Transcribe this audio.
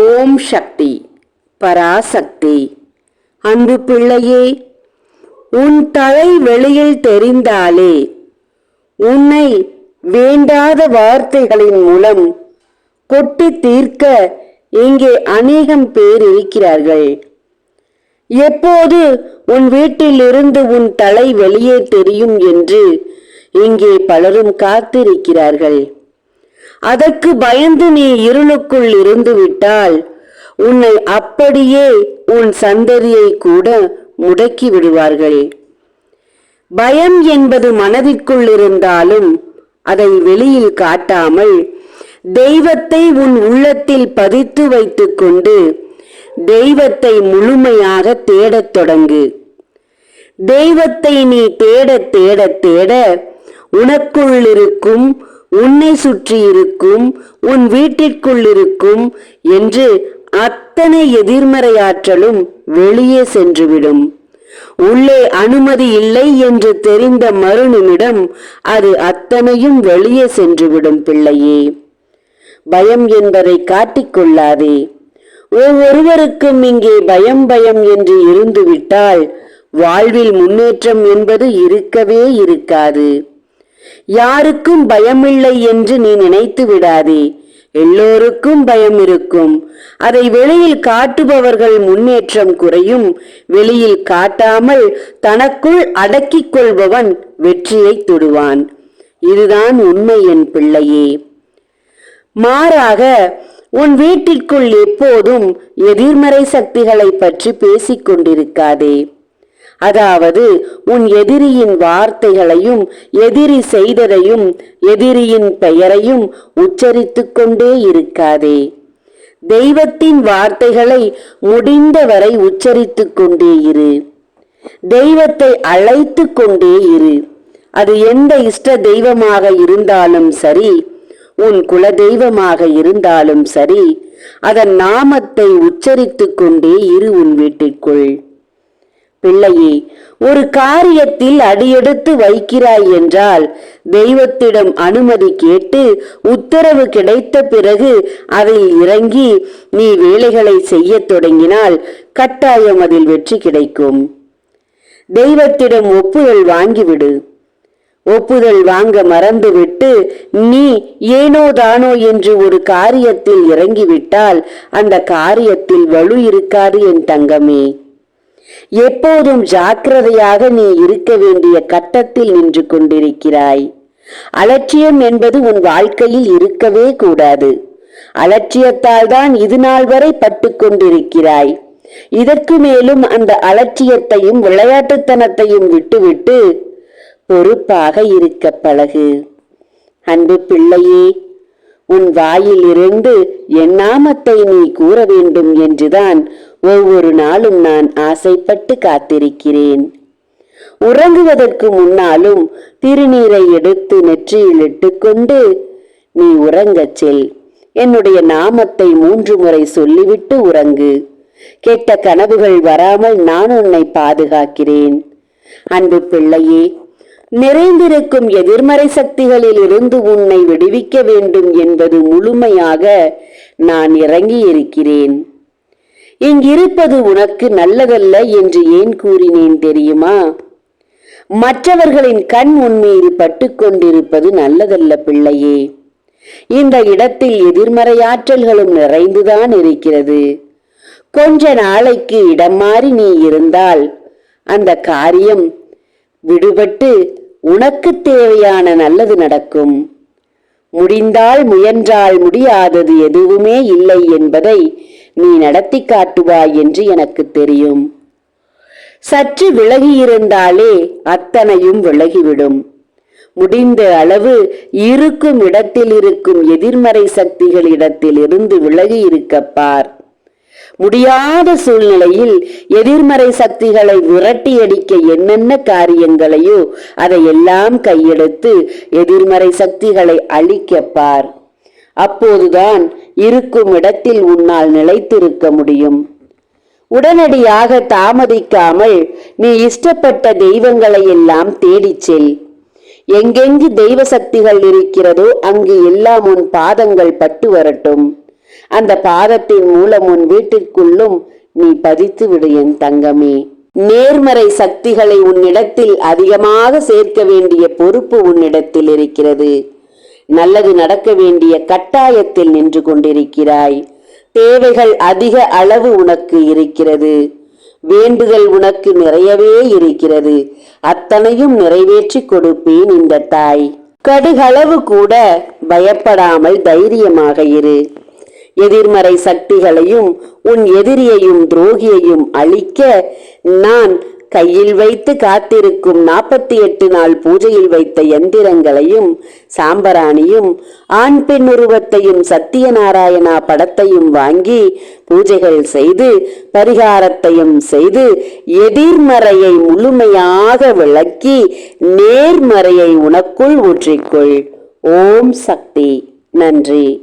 ஓம் சக்தி பராசக்தி. அன்பு பிள்ளையே உன் தலை வெளியில் தெரிந்தாலே உன்னை வேண்டாத வார்த்தைகளின் மூலம் கொட்டி தீர்க்க இங்கே அநேகம் பேர் இருக்கிறார்கள். எப்போது உன் வீட்டிலிருந்து உன் தலை வெளியே தெரியும் என்று இங்கே பலரும் காத்திருக்கிறார்கள். அதற்கு பயந்து நீ இருளுக்குள் இருந்து விட்டால் உன்னை அப்படியே உன் சந்ததியை கூட முடக்கி விடுவார்கள். பயம் என்பது மனதிற்குள் இருந்தாலும் அதை வெளியில் காட்டாமல் தெய்வத்தை உன் உள்ளத்தில் பதித்து வைத்துக்கொண்டு தெய்வத்தை முழுமையாக தேடத் தொடங்கு. தெய்வத்தை நீ தேட தேட தேட உனக்குள் இருக்கும் உன்னை சுற்றி இருக்கும் உன் வீட்டிற்குள் இருக்கும் என்று அத்தனை எதிர்மறையாற்றலும் வெளியே சென்றுவிடும். உள்ளே அனுமதி இல்லை என்று தெரிந்த மறுநிமிடம் அது அத்தனையும் வெளியே சென்றுவிடும் பிள்ளையே. பயம் என்பதை காட்டிக்கொள்ளாதே ஒவ்வொருவருக்கும் இங்கே பயம் பயம் என்று இருந்துவிட்டால் வாழ்வில் முன்னேற்றம் என்பது இருக்கவே இருக்காது. யாருக்கும் பயமில்லை என்று நீ நினைத்து விடாதே. எல்லோருக்கும் பயம் இருக்கும் அதை வெளியில் காட்டுபவர்கள் முன்னேற்றம் குறையும். வெளியில் காட்டாமல் தனக்குள் அடக்கிக் கொள்பவன் வெற்றியை தொடுவான். இதுதான் உண்மை என் பிள்ளையே. மாறாக உன் வீட்டிற்குள் எப்போதும் எதிர்மறை சக்திகளை பற்றி பேசிக் கொண்டிருக்காதே. அதாவது உன் எதிரியின் வார்த்தைகளையும் எதிரி செய்ததையும் எதிரியின் பெயரையும் உச்சரித்து கொண்டே இருக்காதே. தெய்வத்தின் வார்த்தைகளை முடிந்தவரை உச்சரித்து கொண்டே இரு. தெய்வத்தை அழைத்து கொண்டே இரு. அது எந்த இஷ்ட தெய்வமாக இருந்தாலும் சரி உன் குல தெய்வமாக இருந்தாலும் சரி அதன் நாமத்தை உச்சரித்து கொண்டே இரு உன் வீட்டிற்குள். பிள்ளையே ஒரு காரியத்தில் அடியெடுத்து வைக்கிறாய் என்றால் தெய்வத்திடம் அனுமதி கேட்டு உத்தரவு கிடைத்த பிறகு அதில் இறங்கி நீ வேலைகளை செய்யத் தொடங்கினால் கட்டாயம் அதில் வெற்றி கிடைக்கும். தெய்வத்திடம் ஒப்புதல் வாங்கிவிடு. ஒப்புதல் வாங்க மறந்துவிட்டு நீ ஏனோ தானோ என்று ஒரு காரியத்தில் இறங்கிவிட்டால் அந்த காரியத்தில் வலு இருக்காது என் தங்கமே. எப்போதும் ஜாக்கிரதையாக நீ இருக்க வேண்டிய கட்டத்தில் நின்று கொண்டிருக்கிறாய். அலட்சியம் என்பது உன் வாழ்க்கையில் இருக்கவே கூடாது. அலட்சியத்தால் தான் இது நாள் வரை பட்டு கொண்டிருக்கிறாய். இதற்கு மேலும் அந்த அலட்சியத்தையும் விளையாட்டுத்தனத்தையும் விட்டுவிட்டு பொறுப்பாக இருக்க பழகு. அன்பு பிள்ளையே உன் வாயிலிருந்து என் நாமத்தை நீ கூற வேண்டும் என்றுதான் ஒவ்வொரு நாளும் நான் ஆசைப்பட்டு காத்திருக்கிறேன். உறங்குவதற்கு முன்னாலும் திருநீரை எடுத்து நெற்றியில் இட்டுக்கொண்டு நீ உறங்கச் செல். என்னுடைய நாமத்தை மூன்று முறை சொல்லிவிட்டு உறங்கு. கெட்ட கனவுகள் வராமல் நான் உன்னை பாதுகாக்கிறேன். அன்பு பிள்ளையே நிறைந்திருக்கும் எதிர்மறை சக்திகளில் இருந்து உன்னை விடுவிக்க வேண்டும் என்பது முழுமையாக நான் இறங்கி இருக்கிறேன் இங்கிருப்பது உனக்கு நல்லதல்ல என்று ஏன் கூறினேன் தெரியுமா? மற்றவர்களின் கண் உன்மீது பட்டுக்கொண்டிருப்பது பட்டு கொண்டிருப்பது நல்லதல்ல பிள்ளையே. இந்த இடத்தில் எதிர்மறையாற்றல்களும் நிறைந்துதான் இருக்கிறது. கொஞ்ச நாளைக்கு இடம் மாறி நீ இருந்தால் அந்த காரியம் விடுபட்டு உனக்கு தேவையான நல்லது நடக்கும். முடிந்தால் முயன்றால் முடியாதது எதுவுமே இல்லை என்பதை நீ நடத்தி காட்டுவாய் என்று எனக்கு தெரியும். சற்று விலகியிருந்தாலே அத்தனையும் விலகிவிடும். முடிந்த அளவு இருக்கும் இடத்தில் இருக்கும் எதிர்மறை சக்திகளிடத்தில் இருந்து விலகி இருக்கப்பார் முடியாத சூழ்நிலையில் எதிர்மறை சக்திகளை விரட்டி அடிக்க என்னென்ன காரியங்களையோ அதையெல்லாம் கையெடுத்து எதிர்மறை சக்திகளை அழிக்கப்பார் அப்போதுதான் இருக்கும் இடத்தில் உன்னால் நிலைத்திருக்க முடியும். உடனடியாக தாமதிக்காமல் நீ இஷ்டப்பட்ட தெய்வங்களை எல்லாம் தேடிச் செல். எங்கெங்கு தெய்வ சக்திகள் இருக்கிறதோ அங்கு எல்லாம் உன் பாதங்கள் பட்டு வரட்டும். அந்த பாதத்தின் மூலம் உன் வீட்டிற்குள்ளும் நீ பதித்து விடு என் தங்கமே. நேர்மறை சக்திகளை உன்னிடத்தில் அதிகமாக சேர்க்க வேண்டிய பொறுப்பு உன்னிடத்தில் இருக்கிறது. நல்லது நடக்க வேண்டிய கட்டாயத்தில் நின்று கொண்டிருக்கிறாய். தேவைகள் அதிக அளவு உனக்கு இருக்கிறது. வேண்டுதல் உனக்கு நிறையவே இருக்கிறது. அத்தனையும் நிறைவேற்றி கொடுப்பேன் இந்த தாய். கடுகளவு கூட பயப்படாமல் தைரியமாக இரு. எதிர்மறை சக்திகளையும் உன் எதிரியையும் துரோகியையும் அழிக்க நான் கையில் வைத்து காத்திருக்கும் நாற்பத்தி எட்டு நாள் பூஜையில் வைத்த எந்திரங்களையும் சாம்பராணியும் ஆண் பெண் உருவத்தையும் சத்தியநாராயணா படத்தையும் வாங்கி பூஜைகள் செய்து பரிகாரத்தையும் செய்து எதிர்மறையை முழுமையாக விளக்கி நேர்மறையை உனக்குள் ஊற்றிக்கொள். ஓம் சக்தி. நன்றி.